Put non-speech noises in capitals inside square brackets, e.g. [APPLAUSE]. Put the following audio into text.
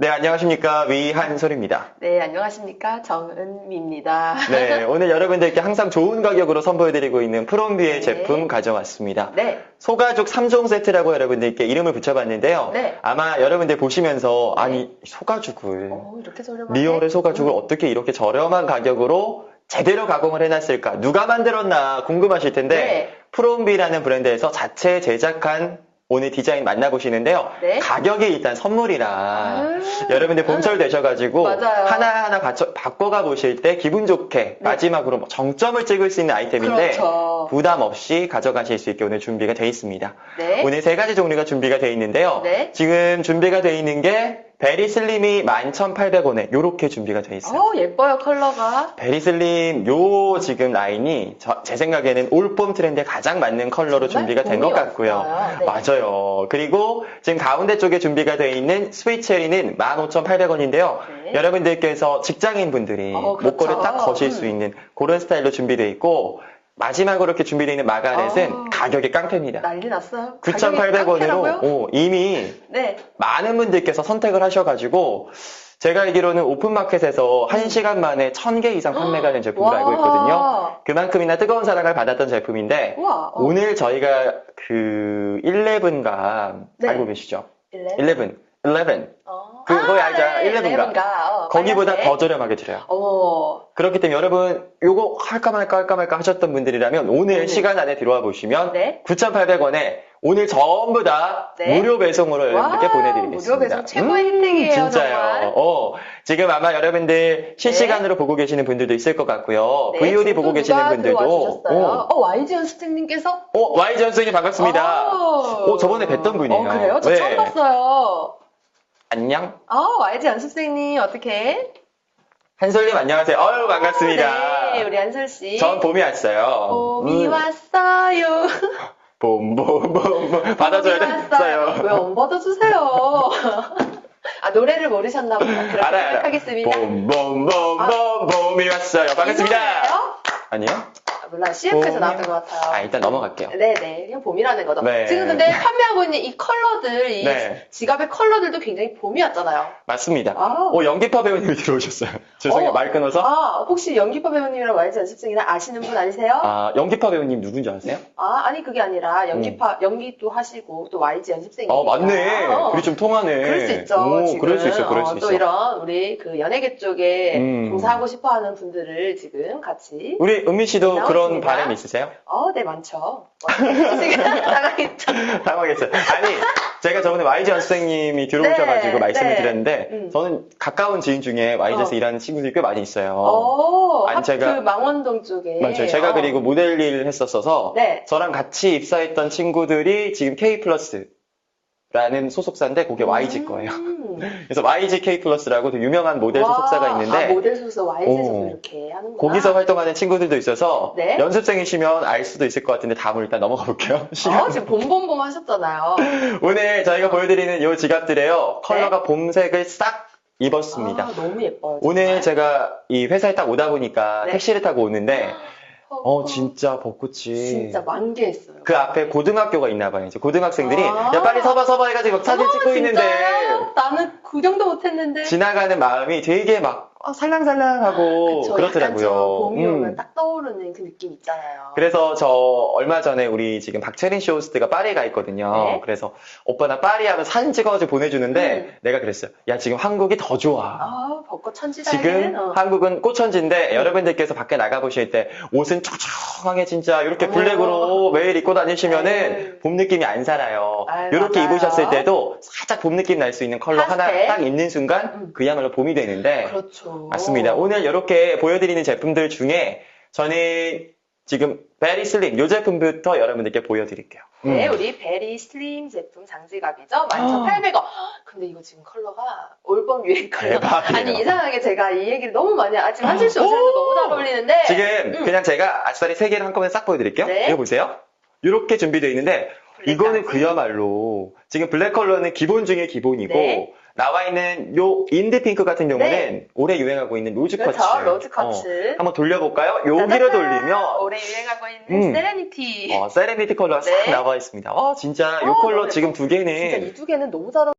네, 안녕하십니까. 위한솔입니다. 네, 안녕하십니까. 정은미입니다. 네, 오늘 여러분들께 항상 좋은 가격으로 선보여드리고 있는 프롬비의 네. 제품 가져왔습니다. 네, 소가죽 3종 세트라고 여러분들께 이름을 붙여봤는데요. 네. 아마 여러분들 보시면서, 아니, 소가죽을, 어, 이렇게 저렴하게. 리얼의 소가죽을 음. 어떻게 이렇게 저렴한 가격으로 제대로 가공을 해놨을까? 누가 만들었나 궁금하실 텐데, 네. 프롬비라는 브랜드에서 자체 제작한 오늘 디자인 만나보시는데요. 네. 가격이 일단 선물이라 아. 여러분들 봄철 되셔가지고 맞아요. 하나하나 바꿔가 보실 때 기분 좋게 마지막으로 뭐 정점을 찍을 수 있는 아이템인데 네. 그렇죠. 부담 없이 가져가실 수 있게 오늘 준비가 되어 있습니다. 네. 오늘 세 가지 종류가 준비가 되어 있는데요. 네. 지금 준비가 되어 있는 게 베리슬림이 11,800원에 이렇게 준비가 되어 있어요. 어, 예뻐요, 컬러가. 베리슬림 요 지금 라인이 저- 제 생각에는 올봄 트렌드에 가장 맞는 컬러로 준비가 된 것 같고요. 네. 맞아요. 그리고 지금 가운데 쪽에 준비가 되어 있는 스위체리는 15,800원인데요. 네. 여러분들께서 직장인 분들이 어, 그렇죠. 목걸이 딱 거실 수 음. 있는 그런 스타일로 준비되어 있고 마지막으로 이렇게 준비되어 있는 마가렛은 어. 가격이 깡패입니다. 난리 났어요. 9,800원으로 어, 이미 네. 많은 분들께서 선택을 하셔가지고 제가 알기로는 오픈마켓에서 1시간 만에 1000개 이상 판매가 된 제품으로 알고 있거든요. 그만큼이나 뜨거운 사랑을 받았던 제품인데 우와. 어, 오늘 저희가 그 11가 네. 알고 계시죠? 일레? 11, 11 어. 그거 아, 알죠? 네, 일레븐가. 일레븐가. 어, 거기보다 빨간색. 더 저렴하게 드려요. 어머. 그렇기 때문에 여러분 요거 할까 말까 할까 말까 하셨던 분들이라면 오늘 네. 시간 안에 들어와 보시면 네. 9,800원에 오늘 전부 다 네. 무료 배송으로 여러분께 와, 보내드리겠습니다. 무료 배송 최고의 혜택이에요, 진짜요. 정말. 어, 지금 아마 여러분들 실시간으로 보고 계시는 분들도 있을 것 같고요. 네, VOD 보고 또 계시는 분들도. 어, 어, YG 연습생님께서? 어, Y 전승님 반갑습니다. 어, 어, 저번에 뵀던 분이에요. 어, 그래요? 저 네. 처음 봤어요. 안녕. 어, YG 연습생님, 어떻게? 한솔님 안녕하세요. 어유 반갑습니다. 네, 우리 한솔 씨. 전 봄이 왔어요. 봄이 음, 왔어요. [LAUGHS] 봄, 봄, 봄, 봄. 받아줘야 왔어요. 왜 됐어요. 안 받아주세요? [LAUGHS] 아, 노래를 모르셨나 보다. 그렇게 알아요, 알아요. 생각하겠습니다. 봄, 봄, 봄, 봄, 봄이 왔어요. 이 반갑습니다. 아니요? 아, 몰라, CF에서 봄이- 나왔던 것 같아요. 아, 일단 넘어갈게요. 네네, 그냥 봄이라는 거죠. 네. 지금 근데 판매하고 있는 이 컬러들, 이 네. 지갑의 컬러들도 굉장히 봄이었잖아요. 맞습니다. 아. 오, 연기파 배우님이 들어오셨어요. [LAUGHS] 죄송해요. 어. 말 끊어서. 아, 혹시 연기파 배우님이랑 YG 연습생이랑 아시는 분 아니세요? 아, 연기파 배우님 누군지 아세요? 아, 아니 그게 아니라 연기파 연기도 하시고 또 YG 연습생이니까. 아, 맞네. 어. 우리 좀 통하네. 그럴 수 있죠. 오, 지금. 그럴 수 있어, 그럴 수 어, 있어. 또 이런 우리 그 연예계 쪽에 음. 종사하고 싶어 하는 분들을 지금 같이. 우리 은미 씨도 네, 그런 나왔습니다. 바람 있으세요? 어, 네 많죠. 나가겠죠. [LAUGHS] 당황했어요. 아니, 제가 저번에 YG 연습생님이 들어오셔가지고 네, 말씀을 네. 드렸는데, 음. 저는 가까운 지인 중에 YG에서 어. 일하는 친구들이 꽤 많이 있어요. 어, 아니, 제가- 망원동 쪽에. 맞아요. 제가 어. 그리고 모델 일을 했었어서, 네. 저랑 같이 입사했던 친구들이 지금 K 플러스 라는 소속사인데, 그게 YG 거예요. 음. 그래서 YG K 플러스라고 유명한 모델 와, 소속사가 있는데, 아, 모델 소속 YG에서도 오. 이렇게 하는구나. 거기서 활동하는 친구들도 있어서 네. 연습생이시면 알 수도 있을 것 같은데 다음으로 일단 넘어가 볼게요. 시간. 어, 지금 봄봄봄 하셨잖아요. [LAUGHS] 오늘 저희가 보여드리는 이 지갑들에요. 컬러가 봄색을 싹 입었습니다. 아, 너무 예뻐요. 오늘 정말. 제가 이 회사에 딱 오다 보니까 네. 택시를 타고 오는데 어 어, 진짜 벚꽃이 진짜 만개했어요. 그 앞에 고등학교가 있나 봐요. 이제 고등학생들이 아. 야 빨리 서봐 서봐 해가지고 막 사진 어, 찍고 있는데 진짜요? 나는 구경도 못했는데. 지나가는 마음이 되게 막 어, 살랑살랑하고 그쵸, 그렇더라고요. 봄이 오면 음. 딱 떠오르는 그 느낌 있잖아요. 그래서 저 얼마 전에 우리 지금 박채린 쇼호스트가 파리 가 있거든요. 네. 그래서 오빠 나 파리 하면 사진 찍어가지고 보내주는데 음. 내가 그랬어요. 야 지금 한국이 더 좋아. 아, 벚꽃 천지 지금 어. 한국은 꽃천지인데 여러분들께서 밖에 나가 보실 때 옷은 촉촉하게 진짜 이렇게 어. 블랙으로 매일 입고 다니시면은 네. 봄 느낌이 안 살아요. 아유, 이렇게 맞아요. 입으셨을 때도 살짝 봄 느낌 날 수 있는 컬러 하나. 딱 있는 순간 음. 그야말로 봄이 되는데 그렇죠. 맞습니다. 오늘 이렇게 보여드리는 제품들 중에 저는 지금 베리 슬림 이 제품부터 여러분들께 보여드릴게요. 네, 음. 우리 베리 슬림 제품 장지갑이죠. 11,800원. [GASPS] 근데 이거 지금 컬러가 올봄 유행 컬러. 대박이에요. 아니, 이상하게 제가 이 얘기를 너무 많이, 아, 지금 한실 씨 옷이랑도 너무 잘 어울리는데. 지금 음. 그냥 제가 아싸리 세 개를 한꺼번에 싹 보여드릴게요. 네. 이거 보세요. 이렇게 준비되어 있는데 이거는. 그야말로 지금 블랙 컬러는 기본 중에 기본이고 네. 나와 있는 요 인드 핑크 같은 경우는 네. 올해 유행하고 있는 로즈 그렇죠. 커츠. 로즈 커츠. 어, 한번 돌려볼까요? 여기를! 돌리면 올해 유행하고 있는 음. 세레니티. 어, 세레미티 컬러가 싹 네. 나와 있습니다. 와 진짜 요 어, 컬러 지금 두 진짜 개는 이두 개는 너무 잘